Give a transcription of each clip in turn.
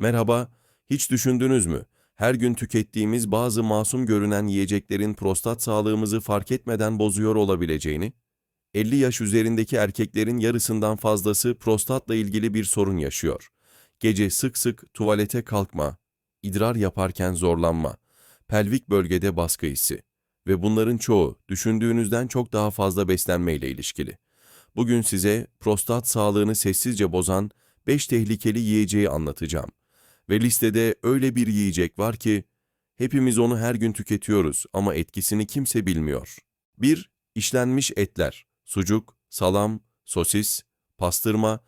Merhaba, hiç düşündünüz mü? Her gün tükettiğimiz bazı masum görünen yiyeceklerin prostat sağlığımızı fark etmeden bozuyor olabileceğini? 50 yaş üzerindeki erkeklerin yarısından fazlası prostatla ilgili bir sorun yaşıyor. Gece sık sık tuvalete kalkma, idrar yaparken zorlanma, pelvik bölgede baskı hissi ve bunların çoğu düşündüğünüzden çok daha fazla beslenmeyle ilişkili. Bugün size prostat sağlığını sessizce bozan 5 tehlikeli yiyeceği anlatacağım. Ve listede öyle bir yiyecek var ki hepimiz onu her gün tüketiyoruz ama etkisini kimse bilmiyor. 1. İşlenmiş etler, sucuk, salam, sosis, pastırma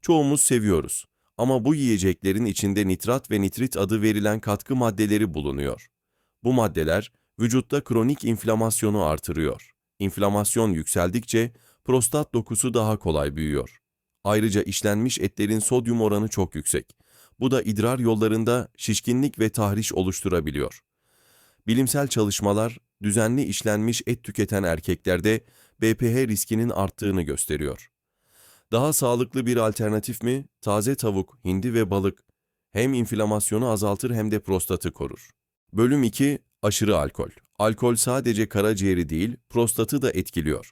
çoğumuz seviyoruz. Ama bu yiyeceklerin içinde nitrat ve nitrit adı verilen katkı maddeleri bulunuyor. Bu maddeler vücutta kronik inflamasyonu artırıyor. İnflamasyon yükseldikçe prostat dokusu daha kolay büyüyor. Ayrıca işlenmiş etlerin sodyum oranı çok yüksek. Bu da idrar yollarında şişkinlik ve tahriş oluşturabiliyor. Bilimsel çalışmalar düzenli işlenmiş et tüketen erkeklerde BPH riskinin arttığını gösteriyor. Daha sağlıklı bir alternatif mi? Taze tavuk, hindi ve balık hem inflamasyonu azaltır hem de prostatı korur. Bölüm 2 Aşırı alkol. Alkol sadece karaciğeri değil, prostatı da etkiliyor.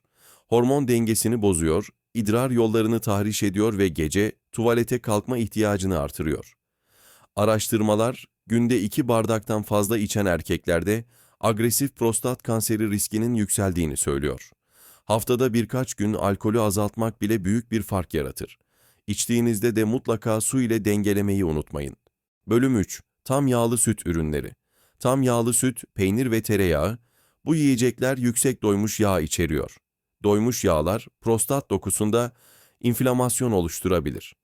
Hormon dengesini bozuyor, idrar yollarını tahriş ediyor ve gece tuvalete kalkma ihtiyacını artırıyor. Araştırmalar, günde 2 bardaktan fazla içen erkeklerde agresif prostat kanseri riskinin yükseldiğini söylüyor. Haftada birkaç gün alkolü azaltmak bile büyük bir fark yaratır. İçtiğinizde de mutlaka su ile dengelemeyi unutmayın. Bölüm 3. Tam yağlı süt ürünleri. Tam yağlı süt, peynir ve tereyağı, bu yiyecekler yüksek doymuş yağ içeriyor. Doymuş yağlar prostat dokusunda inflamasyon oluşturabilir.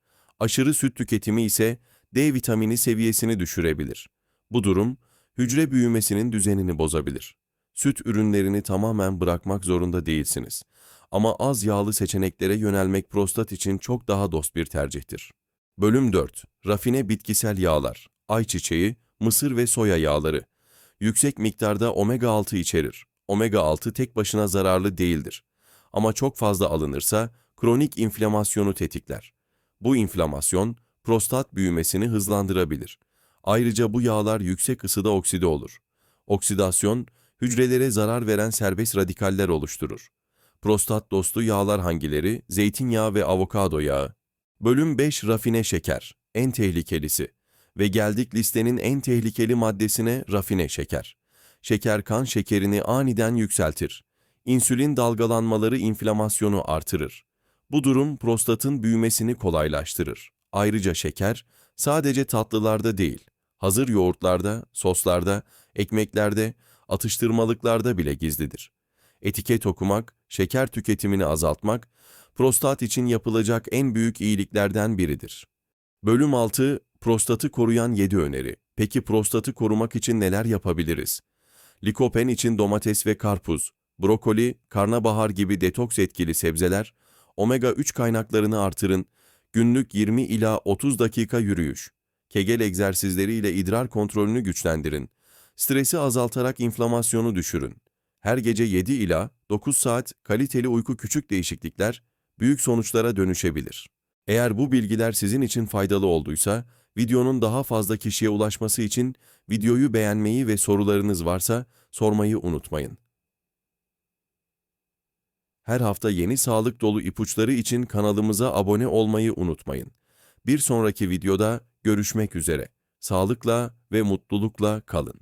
Aşırı süt tüketimi ise D vitamini seviyesini düşürebilir. Bu durum hücre büyümesinin düzenini bozabilir. Süt ürünlerini tamamen bırakmak zorunda değilsiniz. Ama az yağlı seçeneklere yönelmek prostat için çok daha dost bir tercihtir. Bölüm 4. Rafine bitkisel yağlar, ayçiçeği, mısır ve soya yağları. Yüksek miktarda omega 6 içerir. Omega 6 tek başına zararlı değildir. Ama çok fazla alınırsa kronik inflamasyonu tetikler. Bu inflamasyon prostat büyümesini hızlandırabilir. Ayrıca bu yağlar yüksek ısıda okside olur. Oksidasyon, hücrelere zarar veren serbest radikaller oluşturur. Prostat dostu yağlar hangileri? Zeytinyağı ve avokado yağı. Bölüm 5 Rafine şeker. En tehlikelisi. Ve geldik listenin en tehlikeli maddesine rafine şeker. Şeker kan şekerini aniden yükseltir. İnsülin dalgalanmaları inflamasyonu artırır. Bu durum prostatın büyümesini kolaylaştırır. Ayrıca şeker sadece tatlılarda değil, hazır yoğurtlarda, soslarda, ekmeklerde, atıştırmalıklarda bile gizlidir. Etiket okumak, şeker tüketimini azaltmak, prostat için yapılacak en büyük iyiliklerden biridir. Bölüm 6 Prostatı koruyan 7 öneri. Peki prostatı korumak için neler yapabiliriz? Likopen için domates ve karpuz, brokoli, karnabahar gibi detoks etkili sebzeler, omega 3 kaynaklarını artırın, günlük 20 ila 30 dakika yürüyüş, kegel egzersizleriyle idrar kontrolünü güçlendirin, stresi azaltarak inflamasyonu düşürün. Her gece 7 ila 9 saat kaliteli uyku küçük değişiklikler büyük sonuçlara dönüşebilir. Eğer bu bilgiler sizin için faydalı olduysa, videonun daha fazla kişiye ulaşması için videoyu beğenmeyi ve sorularınız varsa sormayı unutmayın. Her hafta yeni sağlık dolu ipuçları için kanalımıza abone olmayı unutmayın. Bir sonraki videoda görüşmek üzere. Sağlıkla ve mutlulukla kalın.